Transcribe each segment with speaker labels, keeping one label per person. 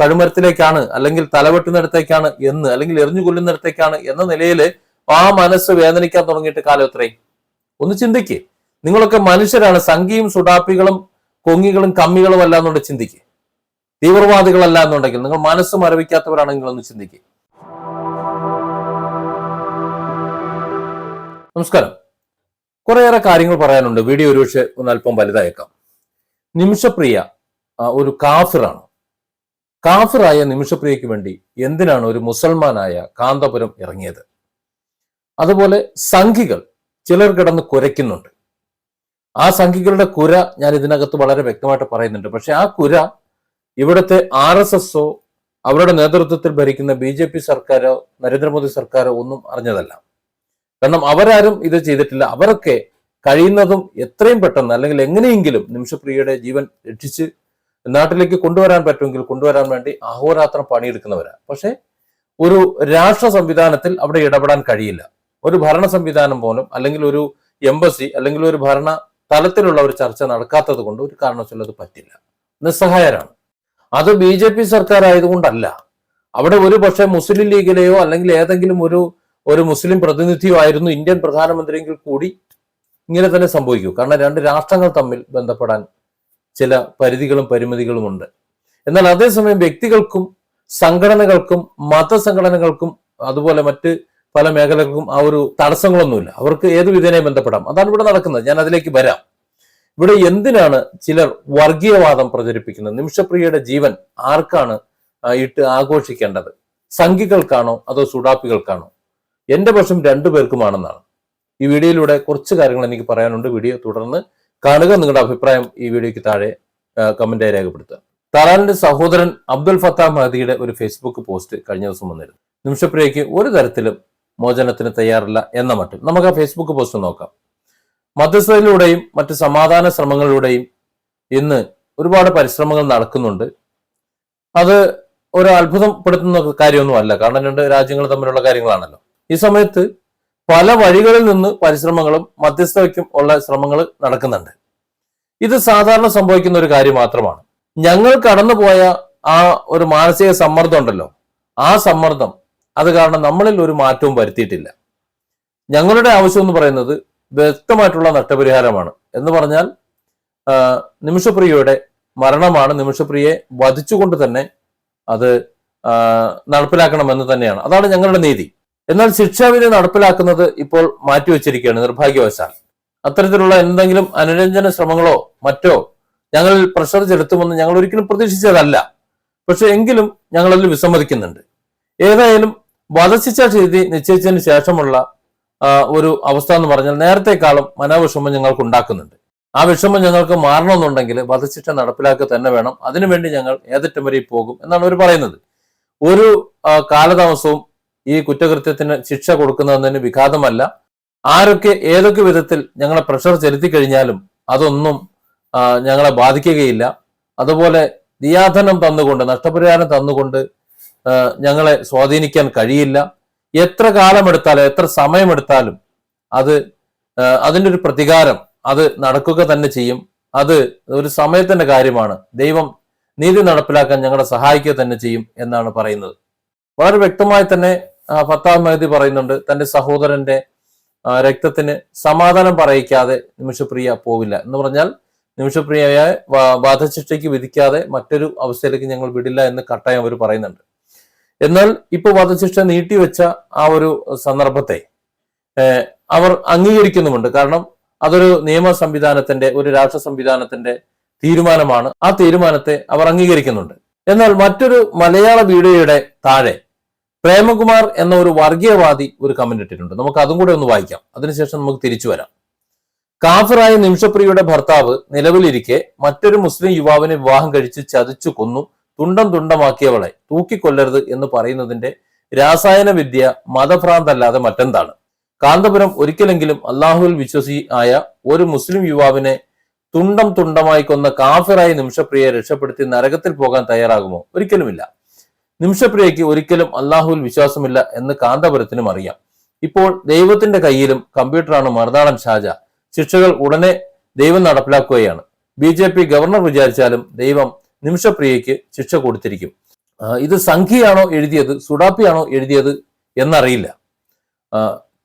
Speaker 1: കഴുമരത്തിലേക്കാണ് അല്ലെങ്കിൽ തലവെട്ടുന്നിടത്തേക്കാണ് എന്ന് അല്ലെങ്കിൽ എറിഞ്ഞു കൊല്ലുന്നിടത്തേക്കാണ് എന്ന നിലയിൽ ആ മനസ്സ് വേദനിക്കാൻ തുടങ്ങിയിട്ട് കാലം എത്രയും ഒന്ന് ചിന്തിക്ക്. നിങ്ങളൊക്കെ മനുഷ്യരാണ്. സംഖ്യയും സുടാപ്പികളും കൊങ്ങികളും കമ്മികളും അല്ല എന്നുണ്ട് ചിന്തിക്ക്. തീവ്രവാദികളല്ല എന്നുണ്ടെങ്കിൽ നിങ്ങൾ മനസ്സ് മരവിക്കാത്തവരാണെങ്കിൽ ഒന്ന് ചിന്തിക്ക്. നമസ്കാരം. കുറേയേറെ കാര്യങ്ങൾ പറയാനുണ്ട്. വീഡിയോ ഒരുപക്ഷെ ഒന്ന് അല്പം വലുതായേക്കാം. നിമിഷപ്രിയ ഒരു കാഫിറാണ്. കാഫിറായ നിമിഷപ്രിയയ്ക്ക് വേണ്ടി എന്തിനാണ് ഒരു മുസൽമാനായ കാന്തപുരം ഇറങ്ങിയത്? അതുപോലെ സംഘികൾ ചിലർ കിടന്ന് കുരയ്ക്കുന്നുണ്ട്. ആ സംഘികളുടെ കുര ഞാൻ ഇതിനകത്ത് വളരെ വ്യക്തമായിട്ട് പറയുന്നുണ്ട്. പക്ഷെ ആ കുര ഇവിടുത്തെ ആർ എസ് എസോ അവരുടെ നേതൃത്വത്തിൽ ഭരിക്കുന്ന ബി ജെ പി സർക്കാരോ നരേന്ദ്രമോദി സർക്കാരോ ഒന്നും അറിഞ്ഞതല്ല. കാരണം അവരാരും ഇത് ചെയ്തിട്ടില്ല. അവരൊക്കെ കഴിയുന്നതും എത്രയും പെട്ടെന്ന് അല്ലെങ്കിൽ എങ്ങനെയെങ്കിലും നിമിഷപ്രിയയുടെ ജീവൻ രക്ഷിച്ച് നാട്ടിലേക്ക് കൊണ്ടുവരാൻ പറ്റുമെങ്കിൽ കൊണ്ടുവരാൻ വേണ്ടി അഹോരാത്രം പണിയെടുക്കുന്നവരാണ് പക്ഷെ ഒരു രാഷ്ട്ര സംവിധാനത്തിൽ അവിടെ ഇടപെടാൻ കഴിയില്ല. ഒരു ഭരണ സംവിധാനം പോലും അല്ലെങ്കിൽ ഒരു എംബസി അല്ലെങ്കിൽ ഒരു ഭരണ തലത്തിലുള്ള ഒരു ചർച്ച നടക്കാത്തത് കൊണ്ട് ഒരു കാരണവശാലും അത് പറ്റില്ല. നിസ്സഹായരാണ്. അത് ബി ജെ പി സർക്കാർ ആയതുകൊണ്ടല്ല അവിടെ ഒരു പക്ഷേ മുസ്ലിം ലീഗിലെയോ അല്ലെങ്കിൽ ഏതെങ്കിലും ഒരു ഒരു മുസ്ലിം പ്രതിനിധിയോ ആയിരുന്നു ഇന്ത്യൻ പ്രധാനമന്ത്രിയെങ്കിൽ കൂടി ഇങ്ങനെ തന്നെ സംഭവിക്കൂ. കാരണം രണ്ട് രാഷ്ട്രങ്ങൾ തമ്മിൽ ബന്ധപ്പെടാൻ ചില പരിധികളും പരിമിതികളും ഉണ്ട്. എന്നാൽ അതേസമയം വ്യക്തികൾക്കും സംഘടനകൾക്കും മതസംഘടനകൾക്കും അതുപോലെ മറ്റ് പല മേഖലകൾക്കും ആ ഒരു തടസ്സങ്ങളൊന്നുമില്ല. അവർക്ക് ഏത് വിധേനയും ബന്ധപ്പെടാം. അതാണ് ഇവിടെ നടക്കുന്നത്. ഞാൻ അതിലേക്ക് വരാം. ഇവിടെ എന്തിനാണ് ചിലർ വർഗീയവാദം പ്രചരിപ്പിക്കുന്നത്? നിമിഷപ്രിയയുടെ ജീവൻ ആർക്കാണ് ഇട്ട് ആഘോഷിക്കേണ്ടത്? സംഘികൾക്കാണോ അതോ സുഡാപ്പികൾക്കാണോ? എന്റെ പക്ഷം രണ്ടുപേർക്കുമാണെന്നാണ് ഈ വീഡിയോയിലൂടെ കുറച്ച് കാര്യങ്ങൾ എനിക്ക് പറയാനുണ്ട്. വീഡിയോ തുടർന്ന് കാണുക നിങ്ങളുടെ അഭിപ്രായം ഈ വീഡിയോയ്ക്ക് താഴെ കമന്റായി രേഖപ്പെടുത്തുക. തലാലിന്റെ സഹോദരൻ അബ്ദുൽ ഫത്താ മഹദിയുടെ ഒരു ഫേസ്ബുക്ക് പോസ്റ്റ് കഴിഞ്ഞ ദിവസം വന്നിരുന്നു. നിമിഷപ്രിയയ്ക്ക് ഒരു തരത്തിലും മോചനത്തിന് തയ്യാറില്ല എന്ന മട്ടിൽ. നമുക്ക് ആ ഫേസ്ബുക്ക് പോസ്റ്റ് നോക്കാം. മധ്യസ്ഥതയിലൂടെയും മറ്റ് സമാധാന ശ്രമങ്ങളിലൂടെയും ഇന്ന് ഒരുപാട് പരിശ്രമങ്ങൾ നടക്കുന്നുണ്ട്. അത് ഒരു അത്ഭുതപ്പെടുത്തുന്ന കാര്യമൊന്നുമല്ല. കാരണം രണ്ട് രാജ്യങ്ങൾ തമ്മിലുള്ള കാര്യങ്ങളാണല്ലോ. ഈ സമയത്ത് പല വഴികളിൽ നിന്ന് പരിശ്രമങ്ങളും മധ്യസ്ഥതയ്ക്കും ഉള്ള ശ്രമങ്ങൾ നടക്കുന്നുണ്ട്. ഇത് സാധാരണ സംഭവിക്കുന്ന ഒരു കാര്യം മാത്രമാണ്. ഞങ്ങൾ കടന്നുപോയ ആ ഒരു മാനസിക സമ്മർദ്ദം ഉണ്ടല്ലോ. ആ സമ്മർദ്ദം അത് കാരണം നമ്മളിൽ ഒരു മാറ്റവും വരുത്തിയിട്ടില്ല. ഞങ്ങളുടെ ആവശ്യം എന്ന് പറയുന്നത് വ്യക്തമായിട്ടുള്ള നഷ്ടപരിഹാരമാണ്. എന്ന് പറഞ്ഞാൽ നിമിഷപ്രിയയുടെ മരണമാണ് നിമിഷപ്രിയയെ വധിച്ചുകൊണ്ട് തന്നെ അത് നടപ്പിലാക്കണമെന്ന് തന്നെയാണ്. അതാണ് ഞങ്ങളുടെ നീതി. എന്നാൽ ശിക്ഷാവിധി നടപ്പിലാക്കുന്നത് ഇപ്പോൾ മാറ്റിവെച്ചിരിക്കുകയാണ് നിർഭാഗ്യവശാൽ. അത്തരത്തിലുള്ള എന്തെങ്കിലും അനുരഞ്ജന ശ്രമങ്ങളോ മറ്റോ ഞങ്ങളിൽ പ്രഷർ ചെലുത്തുമെന്ന് ഞങ്ങൾ ഒരിക്കലും പ്രതീക്ഷിച്ചതല്ല. പക്ഷെ എങ്കിലും ഞങ്ങളതിൽ വിസമ്മതിക്കുന്നുണ്ട്. ഏതായാലും വധശിക്ഷ ചെയ്തി നിശ്ചയിച്ചതിന് ശേഷമുള്ള ഒരു അവസ്ഥ എന്ന് പറഞ്ഞാൽ നേരത്തെക്കാളും മനോവിഷമം ഞങ്ങൾക്ക് ഉണ്ടാക്കുന്നുണ്ട്. ആ വിഷമം ഞങ്ങൾക്ക് മാറണമെന്നുണ്ടെങ്കിൽ വധശിക്ഷ നടപ്പിലാക്കുക തന്നെ വേണം. അതിനുവേണ്ടി ഞങ്ങൾ ഏതറ്റം വരെ പോകും എന്നാണ് അവർ പറയുന്നത്. ഒരു കാലതാമസവും ഈ കുറ്റകൃത്യത്തിന് ശിക്ഷ കൊടുക്കുന്നതിന് വിഘാതമല്ല. ആരൊക്കെ ഏതൊക്കെ വിധത്തിൽ ഞങ്ങളെ പ്രഷർ ചെലുത്തി കഴിഞ്ഞാലും അതൊന്നും ഞങ്ങളെ ബാധിക്കുകയില്ല. അതുപോലെ ദിയാധനം തന്നുകൊണ്ട് നഷ്ടപരിഹാരം തന്നുകൊണ്ട് ഞങ്ങളെ സ്വാധീനിക്കാൻ കഴിയില്ല. എത്ര കാലമെടുത്താലും എത്ര സമയമെടുത്താലും അത് അതിന്റെ ഒരു പ്രതികാരം അത് നടക്കുക തന്നെ ചെയ്യും. അത് ഒരു സമയത്തിന്റെ കാര്യമാണ്. ദൈവം നീതി നടപ്പിലാക്കാൻ ഞങ്ങളെ സഹായിക്കുക തന്നെ ചെയ്യും എന്നാണ് പറയുന്നത്. വളരെ വ്യക്തമായി തന്നെ ആ, ഫത്താഹ് മെഹദി പറയുന്നുണ്ട് തന്റെ സഹോദരന്റെ രക്തത്തിന് സമാധാനം പറയിക്കാതെ നിമിഷപ്രിയ പോവില്ല. എന്ന് പറഞ്ഞാൽ നിമിഷപ്രിയയെ വധശിക്ഷയ്ക്ക് വിധിക്കാതെ മറ്റൊരു അവസ്ഥയിലേക്ക് ഞങ്ങൾ വിടില്ല എന്ന് കട്ടായം അവർ പറയുന്നുണ്ട്. എന്നാൽ ഇപ്പൊ വധശിക്ഷ നീട്ടിവെച്ച ആ ഒരു സന്ദർഭത്തെ അവർ അംഗീകരിക്കുന്നുമുണ്ട്. കാരണം അതൊരു നിയമ സംവിധാനത്തിന്റെ ഒരു രാഷ്ട്ര സംവിധാനത്തിന്റെ തീരുമാനമാണ്. ആ തീരുമാനത്തെ അവർ അംഗീകരിക്കുന്നുണ്ട്. എന്നാൽ മറ്റൊരു മലയാള വീഡിയോയുടെ താഴെ പ്രേമകുമാർ എന്ന ഒരു വർഗീയവാദി ഒരു കമന്റ് ഇട്ടിട്ടുണ്ട്. നമുക്ക് അതും കൂടെ ഒന്ന് വായിക്കാം. അതിനുശേഷം നമുക്ക് തിരിച്ചു വരാം. കാഫറായ നിമിഷപ്രിയയുടെ ഭർത്താവ് നിലവിലിരിക്കെ മറ്റൊരു മുസ്ലിം യുവാവിനെ വിവാഹം കഴിച്ച് ചതിച്ചു കൊന്നു. തുണ്ടം തുണ്ടമാക്കിയവളെ തൂക്കിക്കൊല്ലരുത് എന്ന് പറയുന്നതിന്റെ രാസായന വിദ്യ മതഭ്രാന്തല്ലാതെ മറ്റെന്താണ്? കാന്തപുരം ഒരിക്കലെങ്കിലും അള്ളാഹുവിൽ വിശ്വസി ആയ ഒരു മുസ്ലിം യുവാവിനെ തുണ്ടം തുണ്ടമായി കൊന്ന കാഫിറായ നിമിഷപ്രിയെ രക്ഷപ്പെടുത്തി നരകത്തിൽ പോകാൻ തയ്യാറാകുമോ? ഒരിക്കലുമില്ല. നിമിഷപ്രിയയ്ക്ക് ഒരിക്കലും അള്ളാഹുവിൽ വിശ്വാസമില്ല എന്ന് കാന്തപുരത്തിനും അറിയാം. ഇപ്പോൾ ദൈവത്തിന്റെ കയ്യിലും കമ്പ്യൂട്ടറാണ് മറുനാടൻ ഷാജ. ശിക്ഷകൾ ഉടനെ ദൈവം നടപ്പിലാക്കുകയാണ്. ബി ജെ പി ഗവർണർ വിചാരിച്ചാലും ദൈവം നിമിഷപ്രിയയ്ക്ക് ശിക്ഷ കൊടുത്തിരിക്കും. ഇത് സംഖ്യയാണോ എഴുതിയത് സുഡാപ്പിയാണോ എഴുതിയത് എന്നറിയില്ല.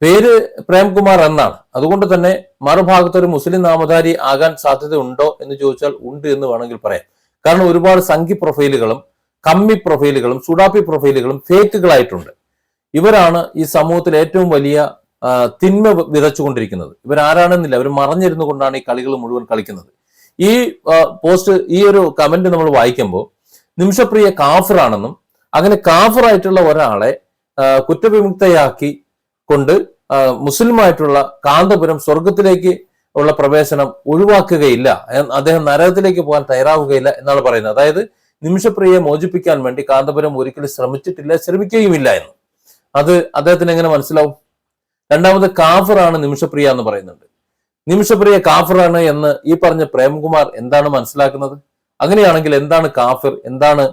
Speaker 1: പേര് പ്രേംകുമാർ എന്നാണ്. അതുകൊണ്ട് തന്നെ മറുഭാഗത്ത് ഒരു മുസ്ലിം നാമധാരി ആകാൻ സാധ്യത ഉണ്ടോ എന്ന് ചോദിച്ചാൽ ഉണ്ട് എന്ന് വേണമെങ്കിൽ പറയാം. കാരണം ഒരുപാട് സംഖ്യ പ്രൊഫൈലുകളും കമ്മി പ്രൊഫൈലുകളും സുഡാപ്പി പ്രൊഫൈലുകളും ഫേക്കുകളായിട്ടുണ്ട്. ഇവരാണ് ഈ സമൂഹത്തിൽ ഏറ്റവും വലിയ തിന്മ വിതച്ചുകൊണ്ടിരിക്കുന്നത്. ഇവരാരാണെന്നില്ല. അവർ മറഞ്ഞിരുന്നു കൊണ്ടാണ് ഈ കളികൾ മുഴുവൻ കളിക്കുന്നത്. ഈ പോസ്റ്റ് ഈ ഒരു കമന്റ് നമ്മൾ വായിക്കുമ്പോൾ നിമിഷപ്രിയ കാഫറാണെന്നും അങ്ങനെ കാഫറായിട്ടുള്ള ഒരാളെ കുറ്റവിമുക്തയാക്കി കൊണ്ട് മുസ്ലിമായിട്ടുള്ള കാന്തപുരം സ്വർഗത്തിലേക്ക് ഉള്ള പ്രവേശനം ഒഴിവാക്കുകയില്ല. അദ്ദേഹം നരകത്തിലേക്ക് പോകാൻ തയ്യാറാവുകയില്ല എന്നാണ് പറയുന്നത്. അതായത് നിമിഷപ്രിയയെ മോചിപ്പിക്കാൻ വേണ്ടി കാന്തപുരം ഒരിക്കലും ശ്രമിച്ചിട്ടില്ല ശ്രമിക്കുകയുമില്ല എന്ന്. അത് അദ്ദേഹത്തിന് എങ്ങനെ മനസ്സിലാവും? രണ്ടാമത് കാഫറാണ് നിമിഷപ്രിയ എന്ന് പറയുന്നുണ്ട്. നിമിഷപ്രിയ കാഫറാണ് എന്ന് ഈ പറഞ്ഞ പ്രേംകുമാർ എന്താണ് മനസ്സിലാക്കുന്നത്? അങ്ങനെയാണെങ്കിൽ എന്താണ് കാഫിർ? എന്താണ്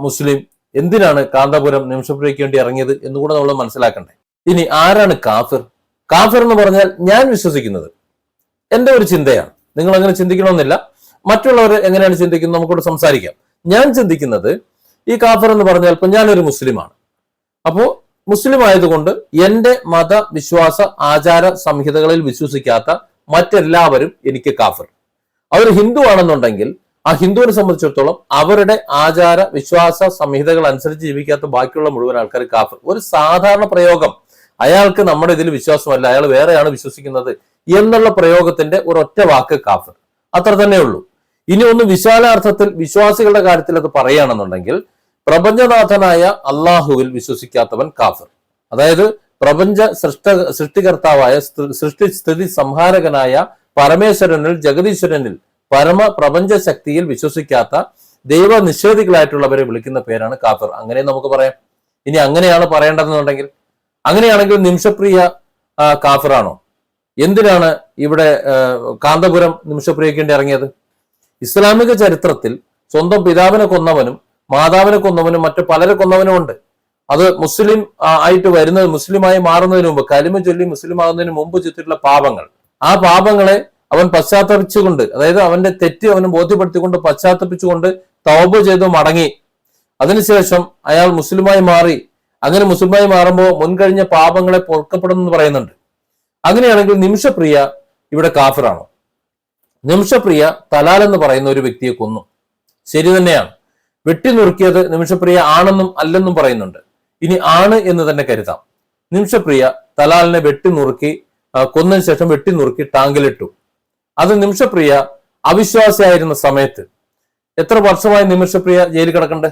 Speaker 1: മുസ്ലിം? എന്തിനാണ് കാന്തപുരം നിമിഷപ്രിയയ്ക്ക് വേണ്ടി ഇറങ്ങിയത് എന്നുകൂടെ നമ്മൾ മനസ്സിലാക്കണ്ടേ. ഇനി ആരാണ് കാഫിർ? കാഫിർ എന്ന് പറഞ്ഞാൽ ഞാൻ വിശ്വസിക്കുന്നത്. എന്റെ ഒരു ചിന്തയാണ്. നിങ്ങൾ അങ്ങനെ ചിന്തിക്കണമെന്നില്ല. മറ്റുള്ളവർ എങ്ങനെയാണ് ചിന്തിക്കുന്നത് നമുക്കിവിടെ സംസാരിക്കാം. ഞാൻ ചിന്തിക്കുന്നത് ഈ കാഫർ എന്ന് പറഞ്ഞാൽ ഇപ്പൊ ഞാനൊരു മുസ്ലിമാണ്. അപ്പോൾ മുസ്ലിം ആയതുകൊണ്ട് എന്റെ മത വിശ്വാസ ആചാര സംഹിതകളിൽ വിശ്വസിക്കാത്ത മറ്റെല്ലാവരും എനിക്ക് കാഫർ. അവർ ഹിന്ദു ആണെന്നുണ്ടെങ്കിൽ ആ ഹിന്ദുവിനെ സംബന്ധിച്ചിടത്തോളം അവരുടെ ആചാര വിശ്വാസ സംഹിതകൾ അനുസരിച്ച് ജീവിക്കാത്ത ബാക്കിയുള്ള മുഴുവൻ ആൾക്കാർ കാഫർ. ഒരു സാധാരണ പ്രയോഗം. അയാൾക്ക് നമ്മുടെ ഇതിൽ വിശ്വാസമല്ല. അയാൾ വേറെയാണ് വിശ്വസിക്കുന്നത് എന്നുള്ള പ്രയോഗത്തിന്റെ ഒരൊറ്റ വാക്ക് കാഫർ. അത്ര തന്നെ ഉള്ളൂ ഇനി ഒന്ന് വിശാലാർത്ഥത്തിൽ വിശ്വാസികളുടെ കാര്യത്തിൽ അത് പറയുകയാണെന്നുണ്ടെങ്കിൽ പ്രപഞ്ചനാഥനായ അള്ളാഹുവിൽ വിശ്വസിക്കാത്തവൻ കാഫർ. അതായത് പ്രപഞ്ച സൃഷ്ട സൃഷ്ടികർത്താവായ സൃഷ്ടി സ്ഥിതി സംഹാരകനായ പരമേശ്വരനിൽ ജഗദീശ്വരനിൽ പരമ പ്രപഞ്ച ശക്തിയിൽ വിശ്വസിക്കാത്ത ദൈവ നിഷേധികളായിട്ടുള്ളവരെ വിളിക്കുന്ന പേരാണ് കാഫർ. അങ്ങനെ നമുക്ക് പറയാം. ഇനി അങ്ങനെയാണ് പറയേണ്ടതെന്നുണ്ടെങ്കിൽ അങ്ങനെയാണെങ്കിൽ നിമിഷപ്രിയ കാഫറാണോ? എന്തിനാണ് ഇവിടെ കാന്തപുരം നിമിഷപ്രിയക്കേണ്ടി ഇറങ്ങിയത്? ഇസ്ലാമിക ചരിത്രത്തിൽ സ്വന്തം പിതാവിനെ കൊന്നവനും മാതാവിനെ കൊന്നവനും മറ്റു പലരെ കൊന്നവനും ഉണ്ട്. അത് മുസ്ലിം ആയിട്ട് വരുന്നത് മുസ്ലിമായി മാറുന്നതിന് മുമ്പ് കലിമ ചൊല്ലി മുസ്ലിം ആകുന്നതിന് മുമ്പ് ചെയ്തിട്ടുള്ള പാപങ്ങൾ. ആ പാപങ്ങളെ അവൻ പശ്ചാത്തപിച്ചുകൊണ്ട് അതായത് അവന്റെ തെറ്റ് അവന് ബോധ്യപ്പെടുത്തിക്കൊണ്ട് പശ്ചാത്തപിച്ചുകൊണ്ട് തൗബ ചെയ്ത് മടങ്ങി. അതിനുശേഷം അയാൾ മുസ്ലിമായി മാറി. അങ്ങനെ മുസ്ലിമായി മാറുമ്പോൾ മുൻകഴിഞ്ഞ പാപങ്ങളെ പൊറുക്കപ്പെടുമെന്ന് പറയുന്നുണ്ട്. അങ്ങനെയാണെങ്കിൽ നിമിഷപ്രിയ ഇവിടെ കാഫിറാണോ? നിമിഷപ്രിയ തലാൽ എന്ന് പറയുന്ന ഒരു വ്യക്തിയെ കൊന്നു. ശരി തന്നെയാണ്. വെട്ടി നുറുക്കിയത് നിമിഷപ്രിയ ആണെന്നും അല്ലെന്നും പറയുന്നുണ്ട്. ഇനി ആണ് എന്ന് തന്നെ കരുതാം. നിമിഷപ്രിയ തലാലിനെ വെട്ടി നുറുക്കി കൊന്നതിന് ശേഷം വെട്ടി നുറുക്കി ടാങ്കിലിട്ടു. അത് നിമിഷപ്രിയ അവിശ്വാസിയായിരുന്ന സമയത്ത്. എത്ര വർഷമായി നിമിഷപ്രിയ ജയിലിൽ കിടക്കണ്ടേ?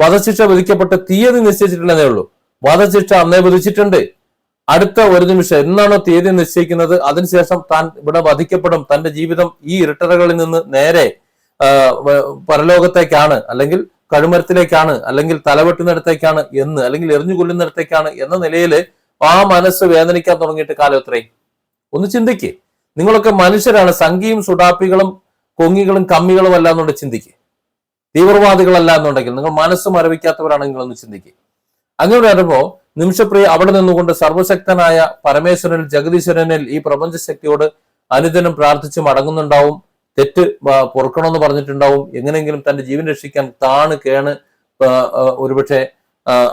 Speaker 1: വധശിക്ഷ വിധിക്കപ്പെട്ട് തീയതി നിശ്ചയിച്ചിട്ടില്ലെന്നേ ഉള്ളൂ. വധശിക്ഷ അന്നേ വിധിച്ചിട്ടുണ്ട്. അടുത്ത ഒരു നിമിഷം എന്നാണോ തീയതി നിശ്ചയിക്കുന്നത്? അതിനുശേഷം താൻ ഇവിടെ വധിക്കപ്പെടും. തന്റെ ജീവിതം ഈ ഇരട്ടറകളിൽ നിന്ന് നേരെ പരലോകത്തേക്കാണ്. അല്ലെങ്കിൽ കഴുമരത്തിലേക്കാണ്. അല്ലെങ്കിൽ തലവെട്ടുന്നിടത്തേക്കാണ് എന്ന് അല്ലെങ്കിൽ എറിഞ്ഞു കൊല്ലുന്നിടത്തേക്കാണ് എന്ന നിലയിൽ ആ മനസ്സ് വേദനിക്കാൻ തുടങ്ങിയിട്ട് കാലം എത്രയും ഒന്ന് ചിന്തിക്ക്. നിങ്ങളൊക്കെ മനുഷ്യരാണ്. സംഖ്യയും സുടാപ്പികളും കൊങ്ങികളും കമ്മികളും അല്ല എന്നുകൊണ്ട് ചിന്തിക്ക്. തീവ്രവാദികളല്ല എന്നുണ്ടെങ്കിൽ നിങ്ങൾ മനസ്സ് മരവിക്കാത്തവരാണെങ്കിൽ ഒന്ന് ചിന്തിക്ക്. അങ്ങനെ വരുമ്പോ നിമിഷപ്രിയ അവിടെ നിന്നുകൊണ്ട് സർവശക്തനായ പരമേശ്വരൻ ജഗദീശ്വരനിൽ ഈ പ്രപഞ്ച ശക്തിയോട് അനുദിനം പ്രാർത്ഥിച്ച് മടങ്ങുന്നുണ്ടാവും. തെറ്റ് പൊറുക്കണമെന്ന് പറഞ്ഞിട്ടുണ്ടാവും. എങ്ങനെയെങ്കിലും തന്റെ ജീവൻ രക്ഷിക്കാൻ താണ് കേണ് ഒരുപക്ഷെ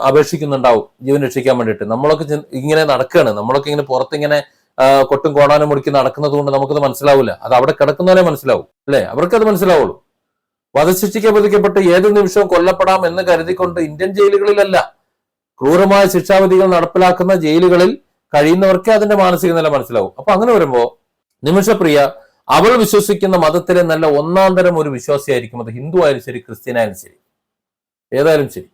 Speaker 1: അപേക്ഷിക്കുന്നുണ്ടാവും ജീവൻ രക്ഷിക്കാൻ വേണ്ടിയിട്ട്. നമ്മളൊക്കെ ഇങ്ങനെ നടക്കുകയാണ് നമ്മളൊക്കെ ഇങ്ങനെ പുറത്തിങ്ങനെ കൊട്ടും കോണാനും മുടിക്കി നടക്കുന്നത് കൊണ്ട് നമുക്കത് മനസ്സിലാവില്ല. അത് അവിടെ കിടക്കുന്നവരെ മനസ്സിലാവും അല്ലെ? അവർക്കത് മനസ്സിലാവുള്ളൂ. വധശിക്ഷയ്ക്ക് വിധിക്കപ്പെട്ട് ഏത് നിമിഷവും കൊല്ലപ്പെടാം എന്ന് കരുതിക്കൊണ്ട് ഇന്ത്യൻ ജയിലുകളിലല്ല ക്രൂരമായ ശിക്ഷാവിധികൾ നടപ്പിലാക്കുന്ന ജയിലുകളിൽ കഴിയുന്നവർക്കേ അതിന്റെ മാനസിക നില മനസ്സിലാവും. അപ്പൊ അങ്ങനെ വരുമ്പോ നിമിഷപ്രിയ അവൾ വിശ്വസിക്കുന്ന മതത്തിലെ നല്ല ഒന്നാം തരം ഒരു വിശ്വാസിയായിരിക്കും അത്. ഹിന്ദു ആയാലും ശരി ക്രിസ്ത്യനായാലും ശരി. ഏതായാലും ശരി.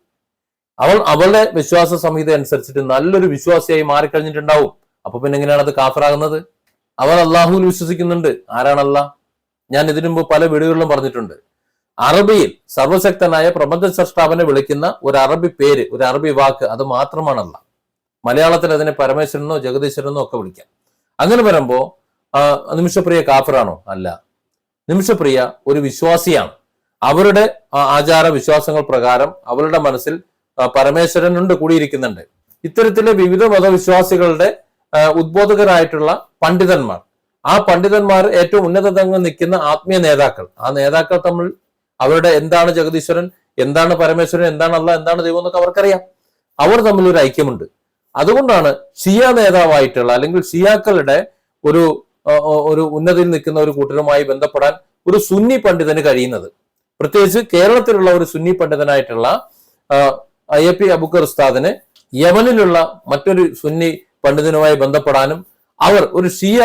Speaker 1: അവൾ അവളുടെ വിശ്വാസ സംഹിത അനുസരിച്ചിട്ട് നല്ലൊരു വിശ്വാസിയായി മാറിക്കഴിഞ്ഞിട്ടുണ്ടാവും. അപ്പൊ പിന്നെ എങ്ങനെയാണ് അത് കാഫറാകുന്നത്? അവൾ അള്ളാഹുവിൽ വിശ്വസിക്കുന്നുണ്ട്. ആരാണല്ല? ഞാൻ ഇതിനു മുമ്പ് പല വീടുകളിലും പറഞ്ഞിട്ടുണ്ട്. അറബിയിൽ സർവശക്തനായ പ്രപഞ്ച സൃഷ്ടാവിനെ വിളിക്കുന്ന ഒരു അറബി പേര് ഒരു അറബി വാക്ക് അത് മാത്രമാണല്ല. മലയാളത്തിൽ അതിനെ പരമേശ്വരനോ ജഗദീശ്വരനോ ഒക്കെ വിളിക്കാം. അങ്ങനെ വരുമ്പോ നിമിഷപ്രിയ കാഫറാണോ? അല്ല. നിമിഷപ്രിയ ഒരു വിശ്വാസിയാണ്. അവരുടെ ആചാര വിശ്വാസങ്ങൾ പ്രകാരം അവരുടെ മനസ്സിൽ പരമേശ്വരനുണ്ട് കൂടിയിരിക്കുന്നുണ്ട്. ഇത്തരത്തിലെ വിവിധ മതവിശ്വാസികളുടെ ഉദ്ബോധകരായിട്ടുള്ള പണ്ഡിതന്മാർ. ആ പണ്ഡിതന്മാർ ഏറ്റവും ഉന്നതതങ്ങൾ നിൽക്കുന്ന ആത്മീയ നേതാക്കൾ. ആ നേതാക്കൾ തമ്മിൽ അവരുടെ എന്താണ് ജഗദീശ്വരൻ എന്താണ് പരമേശ്വരൻ എന്താണ് അല്ല എന്താണ് ദൈവം എന്നൊക്കെ അവർക്കറിയാം. അവർ തമ്മിൽ ഒരു ഐക്യമുണ്ട്. അതുകൊണ്ടാണ് ഷിയ നേതാവായിട്ടുള്ള അല്ലെങ്കിൽ ഷിയാക്കളുടെ ഒരു ഒരു ഉന്നതിയിൽ നിൽക്കുന്ന ഒരു കൂട്ടരുമായി ബന്ധപ്പെടാൻ ഒരു സുന്നി പണ്ഡിതന് കഴിയുന്നത്. പ്രത്യേകിച്ച് കേരളത്തിലുള്ള ഒരു സുന്നി പണ്ഡിതനായിട്ടുള്ള എ പി അബുക്കർ ഉസ്താദിന് യമനിലുള്ള മറ്റൊരു സുന്നി പണ്ഡിതനുമായി ബന്ധപ്പെടാനും അവർ ഒരു ഷിയ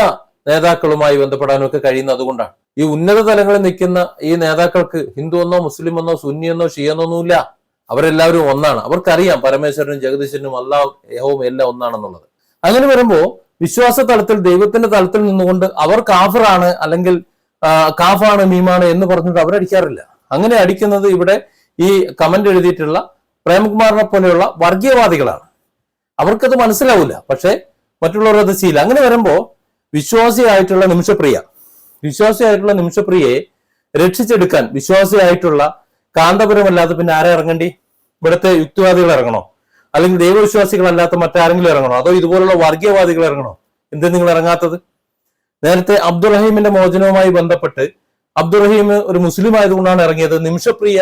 Speaker 1: നേതാക്കളുമായി ബന്ധപ്പെടാനും ഒക്കെ കഴിയുന്നത് അതുകൊണ്ടാണ് ഈ ഉന്നത തലങ്ങളിൽ നിൽക്കുന്ന ഈ നേതാക്കൾക്ക് ഹിന്ദു എന്നോ മുസ്ലിം എന്നോ സുന്നി എന്നോ ഷിയ ഒന്നുമില്ല. അവരെല്ലാവരും ഒന്നാണ്. അവർക്കറിയാം പരമേശ്വരനും ജഗദീശനും അള്ളാഹും യഹവും എല്ലാം ഒന്നാണെന്നുള്ളത്. അങ്ങനെ വരുമ്പോൾ വിശ്വാസ തലത്തിൽ ദൈവത്തിന്റെ തലത്തിൽ നിന്നുകൊണ്ട് അവർ കാഫറാണ് അല്ലെങ്കിൽ കാഫാണ് മീമാണ് എന്ന് പറഞ്ഞിട്ട് അവരടിക്കാറില്ല. അങ്ങനെ അടിക്കുന്നത് ഇവിടെ ഈ കമന്റ് എഴുതിയിട്ടുള്ള പ്രേംകുമാറിനെ പോലെയുള്ള വർഗീയവാദികളാണ് അവർക്കത് മനസ്സിലാവില്ല. പക്ഷേ മറ്റുള്ളവർ അത് ചെയ്യില്ല. അങ്ങനെ വരുമ്പോൾ വിശ്വാസിയായിട്ടുള്ള നിമിഷപ്രിയ വിശ്വാസിയായിട്ടുള്ള നിമിഷപ്രിയയെ രക്ഷിച്ചെടുക്കാൻ വിശ്വാസിയായിട്ടുള്ള കാന്തപുരമല്ലാതെ പിന്നെ ആരെ ഇറങ്ങണ്ടി? ഇവിടുത്തെ യുക്തിവാദികൾ ഇറങ്ങണോ? അല്ലെങ്കിൽ ദൈവവിശ്വാസികളല്ലാത്ത മറ്റാരെങ്കിലും ഇറങ്ങണോ? അതോ ഇതുപോലുള്ള വർഗീയവാദികൾ ഇറങ്ങണോ? എന്ത് നിങ്ങൾ ഇറങ്ങാത്തത്? നേരത്തെ അബ്ദുറഹീമിന്റെ മോചനവുമായി ബന്ധപ്പെട്ട് അബ്ദുറഹീം ഒരു മുസ്ലിം ആയതുകൊണ്ടാണ് ഇറങ്ങിയത്. നിമിഷപ്രിയ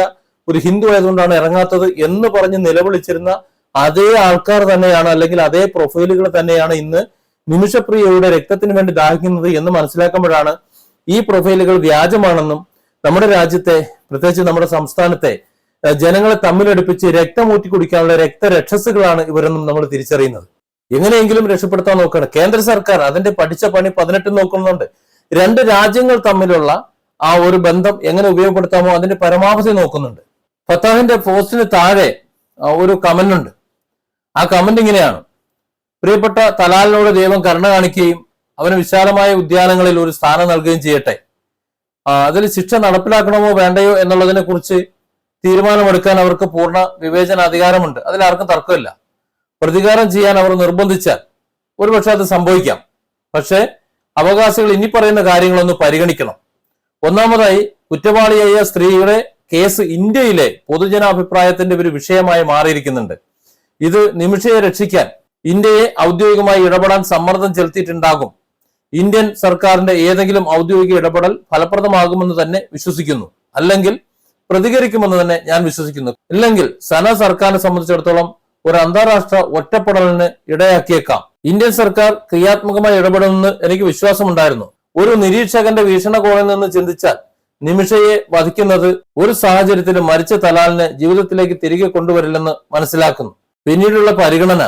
Speaker 1: ഒരു ഹിന്ദു ആയതുകൊണ്ടാണ് ഇറങ്ങാത്തത് എന്ന് പറഞ്ഞ് നിലവിളിച്ചിരുന്ന അതേ ആൾക്കാർ തന്നെയാണ് അല്ലെങ്കിൽ അതേ പ്രൊഫൈലുകൾ തന്നെയാണ് ഇന്ന് നിമിഷപ്രിയയുടെ രക്തത്തിന് വേണ്ടി ദാഹിക്കുന്നത് എന്ന് മനസ്സിലാക്കുമ്പോഴാണ് ഈ പ്രൊഫൈലുകൾ വ്യാജമാണെന്നും നമ്മുടെ രാജ്യത്തെ പ്രത്യേകിച്ച് നമ്മുടെ സംസ്ഥാനത്തെ ജനങ്ങളെ തമ്മിലടുപ്പിച്ച് രക്തമൂറ്റി കുടിക്കാനുള്ള രക്തരക്ഷസുകളാണ് ഇവരെന്നും നമ്മൾ തിരിച്ചറിയുന്നത്. എങ്ങനെയെങ്കിലും രക്ഷപ്പെടുത്താൻ നോക്കണം. കേന്ദ്ര സർക്കാർ അതിന്റെ പഠിച്ച പണി പതിനെട്ട് നോക്കുന്നുണ്ട്. രണ്ട് രാജ്യങ്ങൾ തമ്മിലുള്ള ആ ഒരു ബന്ധം എങ്ങനെ ഉപയോഗപ്പെടുത്താമോ അതിന്റെ പരമാവധി നോക്കുന്നുണ്ട്. ഫത്താഹിന്റെ പോസ്റ്റിന് താഴെ ഒരു കമന്റ് ഉണ്ട്. ആ കമന്റ് ഇങ്ങനെയാണ്. പ്രിയപ്പെട്ട തലാലിനോട് ദൈവം കരുണ കാണിക്കുകയും അവന് വിശാലമായ ഉദ്യാനങ്ങളിൽ ഒരു സ്ഥാനം നൽകുകയും ചെയ്യട്ടെ. അതിൽ ശിക്ഷ നടപ്പിലാക്കണമോ വേണ്ടയോ എന്നുള്ളതിനെ കുറിച്ച് തീരുമാനമെടുക്കാൻ അവർക്ക് പൂർണ വിവേചന അധികാരമുണ്ട്. അതിൽ ആർക്കും തർക്കമില്ല. പ്രതികാരം ചെയ്യാൻ അവർ നിർബന്ധിച്ചാൽ ഒരുപക്ഷെ അത് സംഭവിക്കാം. പക്ഷേ അവകാശികൾ ഇനി പറയുന്ന കാര്യങ്ങളൊന്ന് പരിഗണിക്കണം. ഒന്നാമതായി കുറ്റവാളിയായ സ്ത്രീയുടെ കേസ് ഇന്ത്യയിലെ പൊതുജനാഭിപ്രായത്തിന്റെ ഒരു വിഷയമായി മാറിയിരിക്കുന്നുണ്ട്. ഇത് നിമിഷയെ രക്ഷിക്കാൻ ഇന്ത്യയെ ഔദ്യോഗികമായി ഇടപെടാൻ സമ്മർദ്ദം ചെലുത്തിയിട്ടുണ്ടാകും. ഇന്ത്യൻ സർക്കാരിന്റെ ഏതെങ്കിലും ഔദ്യോഗിക ഇടപെടൽ ഫലപ്രദമാകുമെന്ന് തന്നെ വിശ്വസിക്കുന്നു. അല്ലെങ്കിൽ പ്രതികരിക്കുമെന്ന് തന്നെ ഞാൻ വിശ്വസിക്കുന്നു. ഇല്ലെങ്കിൽ സന സർക്കാരിനെ സംബന്ധിച്ചിടത്തോളം ഒരു അന്താരാഷ്ട്ര ഒറ്റപ്പെടലിന് ഇടയാക്കിയേക്കാം. ഇന്ത്യൻ സർക്കാർ ക്രിയാത്മകമായി ഇടപെടുമെന്ന് എനിക്ക് വിശ്വാസമുണ്ടായിരുന്നു. ഒരു നിരീക്ഷകന്റെ വീക്ഷണകോണിൽ നിന്ന് ചിന്തിച്ചാൽ നിമിഷയെ വധിക്കുന്നത് ഒരു സാഹചര്യത്തിലും മരിച്ച തലാലിനെ ജീവിതത്തിലേക്ക് തിരികെ കൊണ്ടുവരില്ലെന്ന് മനസ്സിലാക്കുന്നു. പിന്നീടുള്ള പരിഗണന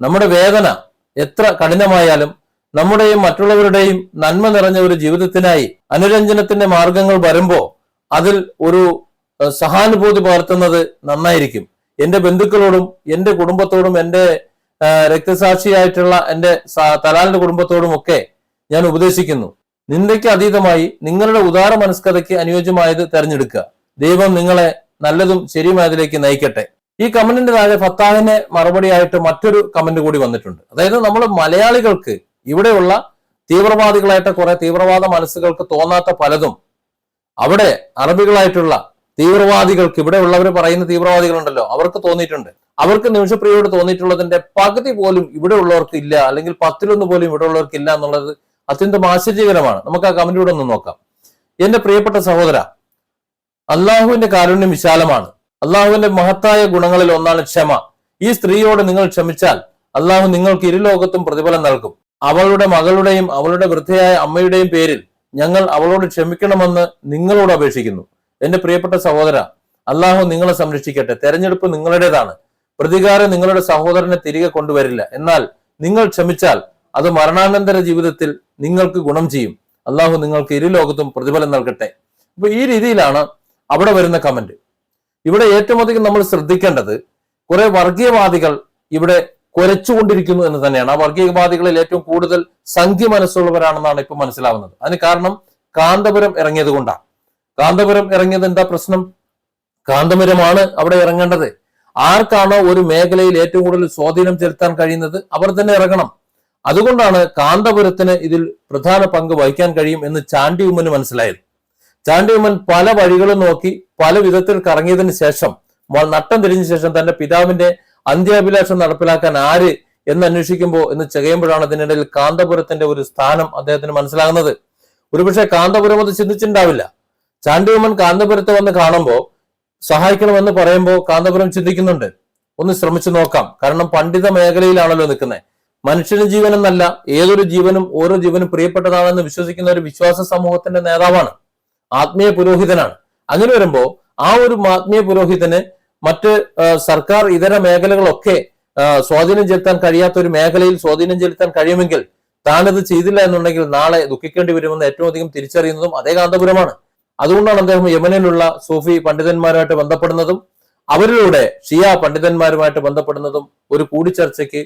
Speaker 1: നമ്മുടെ വേദന എത്ര കഠിനമായാലും നമ്മുടെയും മറ്റുള്ളവരുടെയും നന്മ നിറഞ്ഞ ഒരു ജീവിതത്തിനായി അനുരഞ്ജനത്തിന്റെ മാർഗങ്ങൾ വരുമ്പോ അതിൽ ഒരു സഹാനുഭൂതി പകർത്തുന്നത് നന്നായിരിക്കും. എന്റെ ബന്ധുക്കളോടും എന്റെ കുടുംബത്തോടും എന്റെ രക്തസാക്ഷിയായിട്ടുള്ള എന്റെ തലാലിന്റെ കുടുംബത്തോടും ഒക്കെ ഞാൻ ഉപദേശിക്കുന്നു. നിന്ദയ്ക്ക് അതീതമായി നിങ്ങളുടെ ഉദാര മനസ്കഥയ്ക്ക് അനുയോജ്യമായത് തെരഞ്ഞെടുക്കുക. ദൈവം നിങ്ങളെ നല്ലതും ശരിയുമായതിലേക്ക് നയിക്കട്ടെ. ഈ കമന്റിന്റെ താഴെ ഫത്താഹിന്റെ മറുപടിയായിട്ട് മറ്റൊരു കമന്റ് കൂടി വന്നിട്ടുണ്ട്. അതായത് നമ്മൾ മലയാളികൾക്ക് ഇവിടെയുള്ള തീവ്രവാദികളായിട്ട് കുറെ തീവ്രവാദ മനസ്സുകൾക്ക് തോന്നാത്ത പലതും അവിടെ അറബികളായിട്ടുള്ള തീവ്രവാദികൾക്ക് ഇവിടെ ഉള്ളവർ പറയുന്ന തീവ്രവാദികളുണ്ടല്ലോ അവർക്ക് തോന്നിയിട്ടുണ്ട്. അവർക്ക് നിമിഷപ്രിയോട് തോന്നിയിട്ടുള്ളതിന്റെ പകുതി പോലും ഇവിടെ ഉള്ളവർക്ക് ഇല്ല അല്ലെങ്കിൽ പത്തിലൊന്ന് പോലും ഇവിടെ ഉള്ളവർക്ക് ഇല്ല എന്നുള്ളത് അത്യന്തം ആശ്ചര്യകരമാണ്. നമുക്ക് ആ കമന്റിലൂടെ ഒന്ന് നോക്കാം. എന്റെ പ്രിയപ്പെട്ട സഹോദര അള്ളാഹുവിന്റെ കാരുണ്യം വിശാലമാണ്. അള്ളാഹുവിന്റെ മഹത്തായ ഗുണങ്ങളിൽ ഒന്നാണ് ക്ഷമ. ഈ സ്ത്രീയോട് നിങ്ങൾ ക്ഷമിച്ചാൽ അള്ളാഹു നിങ്ങൾക്ക് ഇരുലോകത്തും പ്രതിഫലം നൽകും. അവളുടെ മകളുടെയും അവളുടെ വൃദ്ധയായ അമ്മയുടെയും പേരിൽ ഞങ്ങൾ അവളോട് ക്ഷമിക്കണമെന്ന് നിങ്ങളോട് അപേക്ഷിക്കുന്നു. എന്റെ പ്രിയപ്പെട്ട സഹോദര അള്ളാഹു നിങ്ങളെ സംരക്ഷിക്കട്ടെ. തെരഞ്ഞെടുപ്പ് നിങ്ങളുടേതാണ്. പ്രതികാരം നിങ്ങളുടെ സഹോദരനെ തിരികെ കൊണ്ടുവരില്ല. എന്നാൽ നിങ്ങൾ ക്ഷമിച്ചാൽ അത് മരണാനന്തര ജീവിതത്തിൽ നിങ്ങൾക്ക് ഗുണം ചെയ്യും. അള്ളാഹു നിങ്ങൾക്ക് ഇരുലോകത്തും പ്രതിഫലം നൽകട്ടെ. അപ്പൊ ഈ രീതിയിലാണ് അവിടെ വരുന്ന കമന്റ്. ഇവിടെ ഏറ്റവും അധികം നമ്മൾ ശ്രദ്ധിക്കേണ്ടത് കുറെ വർഗീയവാദികൾ ഇവിടെ കുരച്ചുകൊണ്ടിരിക്കുന്നു എന്ന് തന്നെയാണ്. ആ വർഗീയവാദികളിൽ ഏറ്റവും കൂടുതൽ സംഖ്യ മനസ്സുള്ളവരാണെന്നാണ് ഇപ്പൊ മനസ്സിലാവുന്നത്. അതിന് കാരണം കാന്തപുരം ഇറങ്ങിയത് കൊണ്ടാണ് കാന്തപുരം ഇറങ്ങിയത് എന്താ പ്രശ്നം? കാന്തപുരമാണ് അവിടെ ഇറങ്ങേണ്ടത്. ആർക്കാണോ ഒരു മേഖലയിൽ ഏറ്റവും കൂടുതൽ സ്വാധീനം ചെലുത്താൻ കഴിയുന്നത്? അവർ തന്നെ ഇറങ്ങണം. അതുകൊണ്ടാണ് കാന്തപുരത്തിന് ഇതിൽ പ്രധാന പങ്ക് വഹിക്കാൻ കഴിയും എന്ന് ചാണ്ടി ഉമ്മന് മനസ്സിലായത്. ചാണ്ടി ഉമ്മൻ പല വഴികളും നോക്കി പല വിധത്തിൽ കറങ്ങിയതിന് ശേഷം നട്ടം തിരിഞ്ഞ ശേഷം തന്റെ പിതാവിന്റെ അന്ത്യാഭിലാഷം നടപ്പിലാക്കാൻ ആര് എന്ന് അന്വേഷിക്കുമ്പോൾ എന്ന് ചെയ്യുമ്പോഴാണ് അതിനിടയിൽ കാന്തപുരത്തിന്റെ ഒരു സ്ഥാനം അദ്ദേഹത്തിന് മനസ്സിലാകുന്നത്. ഒരുപക്ഷെ കാന്തപുരം അത് ചിന്തിച്ചിട്ടുണ്ടാവില്ല. ചാണ്ടിയമ്മൻ കാന്തപുരത്ത് വന്ന് കാണുമ്പോൾ സഹായിക്കണമെന്ന് പറയുമ്പോൾ കാന്തപുരം ചിന്തിക്കുന്നുണ്ട്. ഒന്ന് ശ്രമിച്ചു നോക്കാം. കാരണം പണ്ഡിത മേഖലയിലാണല്ലോ നിൽക്കുന്നത് മനുഷ്യന് ജീവനെന്നല്ല ഏതൊരു ജീവനും ഓരോ ജീവനും പ്രിയപ്പെട്ടതാണെന്ന് വിശ്വസിക്കുന്ന ഒരു വിശ്വാസ സമൂഹത്തിന്റെ നേതാവാണ്. ആത്മീയ പുരോഹിതനാണ്. അങ്ങനെ വരുമ്പോൾ ആ ഒരു ആത്മീയ പുരോഹിതന് മറ്റ് സർക്കാർ ഇതര മേഖലകളൊക്കെ സ്വാധീനം ചെലുത്താൻ കഴിയാത്ത ഒരു മേഖലയിൽ സ്വാധീനം ചെലുത്താൻ കഴിയുമെങ്കിൽ താനത് ചെയ്തില്ല എന്നുണ്ടെങ്കിൽ നാളെ ദുഃഖിക്കേണ്ടി വരുമെന്ന് ഏറ്റവും അധികം തിരിച്ചറിയുന്നതും അതേ കാന്തപുരമാണ്. അതുകൊണ്ടാണ് അദ്ദേഹം യമനിലുള്ള സൂഫി പണ്ഡിതന്മാരുമായിട്ട് ബന്ധപ്പെടുന്നതും അവരിലൂടെ ഷിയ പണ്ഡിതന്മാരുമായിട്ട് ബന്ധപ്പെടുന്നതും ഒരു കൂടിച്ചർച്ചയ്ക്ക്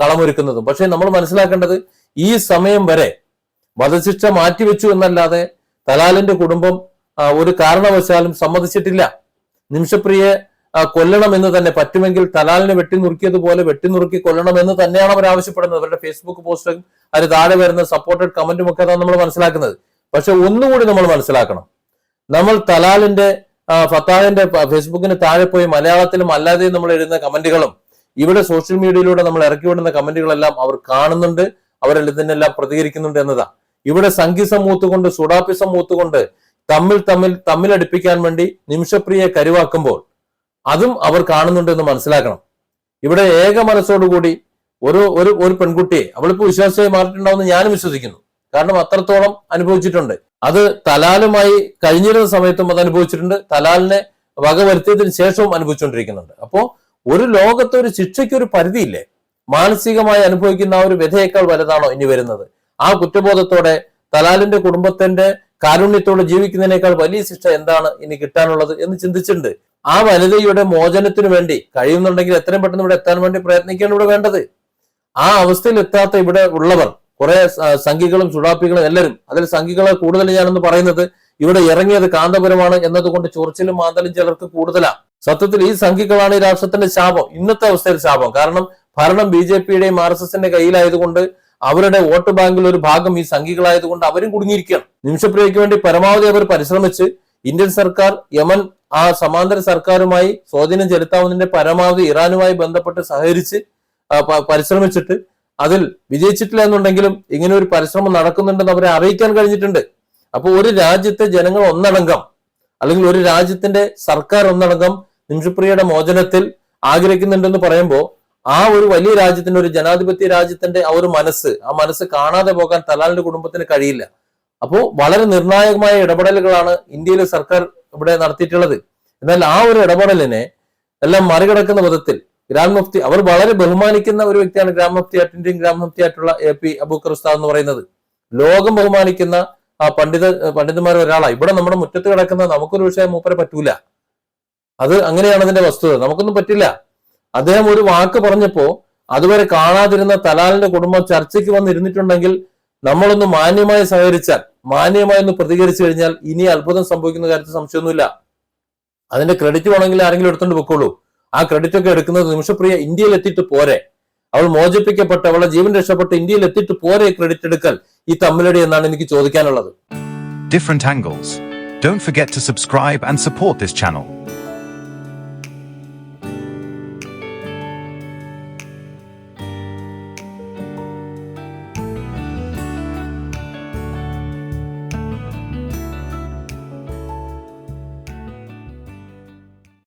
Speaker 1: കളമൊരുക്കുന്നതും. പക്ഷെ നമ്മൾ മനസ്സിലാക്കേണ്ടത് ഈ സമയം വരെ വധശിക്ഷ മാറ്റിവെച്ചു എന്നല്ലാതെ തലാലിന്റെ കുടുംബം ഒരു കാരണവശാലും സമ്മതിച്ചിട്ടില്ല. നിമിഷപ്രിയെ കൊല്ലണം എന്ന് തന്നെ പറ്റുമെങ്കിൽ തലാലിനെ വെട്ടിനുറുക്കിയതുപോലെ വെട്ടിനുറുക്കി കൊല്ലണം എന്ന് തന്നെയാണ് അവർ ആവശ്യപ്പെടുന്നത്. അവരുടെ ഫേസ്ബുക്ക് പോസ്റ്റും അതിന് താഴെ വരുന്ന സപ്പോർട്ടഡ് കമന്റും ഒക്കെ അതാണ് നമ്മൾ മനസ്സിലാക്കുന്നത്. പക്ഷെ ഒന്നുകൂടി നമ്മൾ മനസ്സിലാക്കണം. നമ്മൾ തലാലിന്റെ ഫത്താഹിന്റെ ഫേസ്ബുക്കിന് താഴെ പോയി മലയാളത്തിലും അല്ലാതെയും നമ്മൾ എഴുതുന്ന കമന്റുകളും ഇവിടെ സോഷ്യൽ മീഡിയയിലൂടെ നമ്മൾ ഇറക്കി വിടുന്ന കമന്റുകളെല്ലാം അവർ കാണുന്നുണ്ട് അവരെല്ലാം ഇതിനെല്ലാം പ്രതികരിക്കുന്നുണ്ട് എന്നതാ ഇവിടെ സംഘിസം മൂത്തുകൊണ്ട് സുഡാപ്പിസം മൂത്തുകൊണ്ട് തമ്മിൽ തമ്മിൽ തമ്മിലടുപ്പിക്കാൻ വേണ്ടി നിമിഷപ്രിയെ കരുവാക്കുമ്പോൾ അതും അവർ കാണുന്നുണ്ടെന്ന് മനസ്സിലാക്കണം. ഇവിടെ ഏക മനസ്സോടുകൂടി ഒരു ഒരു ഒരു പെൺകുട്ടിയെ അവളിപ്പോ വിശ്വാസമായി മാറിയിട്ടുണ്ടാവുമെന്ന് ഞാനും വിശ്വസിക്കുന്നു. കാരണം അത്രത്തോളം അനുഭവിച്ചിട്ടുണ്ട്. അത് തലാലുമായി കഴിഞ്ഞിരുന്ന സമയത്തും അത് അനുഭവിച്ചിട്ടുണ്ട്. തലാലിനെ വകവരുത്തിയതിനു ശേഷവും അനുഭവിച്ചുകൊണ്ടിരിക്കുന്നുണ്ട്. അപ്പോ ഒരു ലോകത്ത് ഒരു ശിക്ഷയ്ക്ക് ഒരു പരിധിയില്ലേ? മാനസികമായി അനുഭവിക്കുന്ന ആ ഒരു വ്യഥയേക്കാൾ വലുതാണോ ഇനി വരുന്നത്? ആ കുറ്റബോധത്തോടെ തലാലിന്റെ കുടുംബത്തിന്റെ കാരുണ്യത്തോടെ ജീവിക്കുന്നതിനേക്കാൾ വലിയ ശിക്ഷ എന്താണ് ഇനി കിട്ടാനുള്ളത് എന്ന് ചിന്തിച്ചിട്ടുണ്ട്. ആ വനിതയുടെ മോചനത്തിന് വേണ്ടി കഴിയുന്നുണ്ടെങ്കിൽ എത്രയും പെട്ടെന്ന് ഇവിടെ എത്താൻ വേണ്ടി പ്രയത്നിക്കുകയാണ് ഇവിടെ വേണ്ടത്. ആ അവസ്ഥയിൽ എത്താത്ത ഇവിടെ ഉള്ളവർ കുറെ സംഘികളും ചുടാപ്പികളും എല്ലാവരും അതിൽ സംഘികളെ കൂടുതൽ ഞാനെന്ന് പറയുന്നത് ഇവിടെ ഇറങ്ങിയത് കാന്തപുരമാണ് എന്നതുകൊണ്ട് ചൊറിച്ചിലും മാന്തലും ചിലർക്ക് കൂടുതലാണ് സത്യത്തിൽ ഈ സംഘികളാണ് ഈ രാഷ്ട്രത്തിന്റെ ശാപം ഇന്നത്തെ അവസ്ഥയിൽ ശാപം. കാരണം ഭരണം ബി ജെ പിയുടെയും ആർ എസ് എസിന്റെ കയ്യിലായതുകൊണ്ട് അവരുടെ വോട്ട് ബാങ്കിൽ ഒരു ഭാഗം ഈ സംഘികളായതുകൊണ്ട് അവരും കുടുങ്ങിയിരിക്കുകയാണ്. നിമിഷപ്രിയയ്ക്ക് വേണ്ടി പരമാവധി അവർ പരിശ്രമിച്ച് ഇന്ത്യൻ സർക്കാർ യമൻ ആ സമാന്തര സർക്കാരുമായി സ്വാധീനം ചെലുത്താവുന്നതിന്റെ പരമാവധി ഇറാനുമായി ബന്ധപ്പെട്ട് സഹകരിച്ച് പരിശ്രമിച്ചിട്ട് അതിൽ വിജയിച്ചിട്ടില്ല എന്നുണ്ടെങ്കിലും ഇങ്ങനെ ഒരു പരിശ്രമം നടക്കുന്നുണ്ടെന്ന് അവരെ അറിയിക്കാൻ കഴിഞ്ഞിട്ടുണ്ട്. അപ്പോൾ ഒരു രാജ്യത്തെ ജനങ്ങൾ ഒന്നടങ്കം അല്ലെങ്കിൽ ഒരു രാജ്യത്തിന്റെ സർക്കാർ ഒന്നടങ്കം നിമിഷപ്രിയയുടെ മോചനത്തിൽ ആഗ്രഹിക്കുന്നുണ്ടെന്ന് പറയുമ്പോൾ ആ ഒരു വലിയ രാജ്യത്തിന്റെ ഒരു ജനാധിപത്യ രാജ്യത്തിന്റെ ആ ഒരു മനസ്സ് ആ മനസ്സ് കാണാതെ പോകാൻ തലാലിന്റെ കുടുംബത്തിന് കഴിയില്ല. അപ്പോൾ വളരെ നിർണായകമായ ഇടപെടലുകളാണ് ഇന്ത്യയിലെ സർക്കാർ ഇവിടെ നടത്തിയിട്ടുള്ളത്. എന്നാൽ ആ ഒരു ഇടപെടലിനെ എല്ലാം മറികടക്കുന്ന വിധത്തിൽ ഗ്രാൻഡ് മുഫ്തി അവർ വളരെ ബഹുമാനിക്കുന്ന ഒരു വ്യക്തിയാണ് ഗ്രാൻഡ് മുഫ്തി ആയിട്ട് ഇന്ത്യൻ മുഫ്തി ആയിട്ടുള്ള എ പി അബൂക്കർ ഉസ്താദ് എന്ന് പറയുന്നത്. ലോകം ബഹുമാനിക്കുന്ന ആ പണ്ഡിത പണ്ഡിതന്മാർ ഒരാളാണ് ഇവിടെ നമ്മുടെ മുറ്റത്ത് കിടക്കുന്ന നമുക്കൊരു വിഷയം മൂപ്പരെ പറ്റൂല. അത് അങ്ങനെയാണ് അതിന്റെ വസ്തുത. നമുക്കൊന്നും പറ്റില്ല. അദ്ദേഹം ഒരു വാക്ക് പറഞ്ഞപ്പോ അതുവരെ കാണാതിരുന്ന തലാലിന്റെ കുടുംബം ചർച്ചയ്ക്ക് വന്നിരുന്നിട്ടുണ്ടെങ്കിൽ നമ്മളൊന്ന് മാന്യമായി സഹകരിച്ചാൽ മാന്യമായി ഒന്ന് പ്രതികരിച്ചു കഴിഞ്ഞാൽ ഇനി അത്ഭുതം സംഭവിക്കുന്ന കാര്യത്തിൽ സംശയമൊന്നുമില്ല. അതിന്റെ ക്രെഡിറ്റ് വേണമെങ്കിൽ ആരെങ്കിലും എടുത്തോണ്ട് പൊക്കോളൂ. ആ ക്രെഡിറ്റ് ഒക്കെ എടുക്കുന്നത് നിമിഷപ്രിയ ഇന്ത്യയിൽ എത്തിയിട്ട് പോരെ. അവൾ മോചിപ്പിക്കപ്പെട്ട് അവളെ ജീവൻ രക്ഷപ്പെട്ട് ഇന്ത്യയിൽ എത്തിയിട്ട് പോരെ ക്രെഡിറ്റ് എടുക്കൽ. ഈ തമ്മിലടി എന്നാണ് എനിക്ക് ചോദിക്കാനുള്ളത്.
Speaker 2: Different angles. Don't forget to subscribe and support this channel.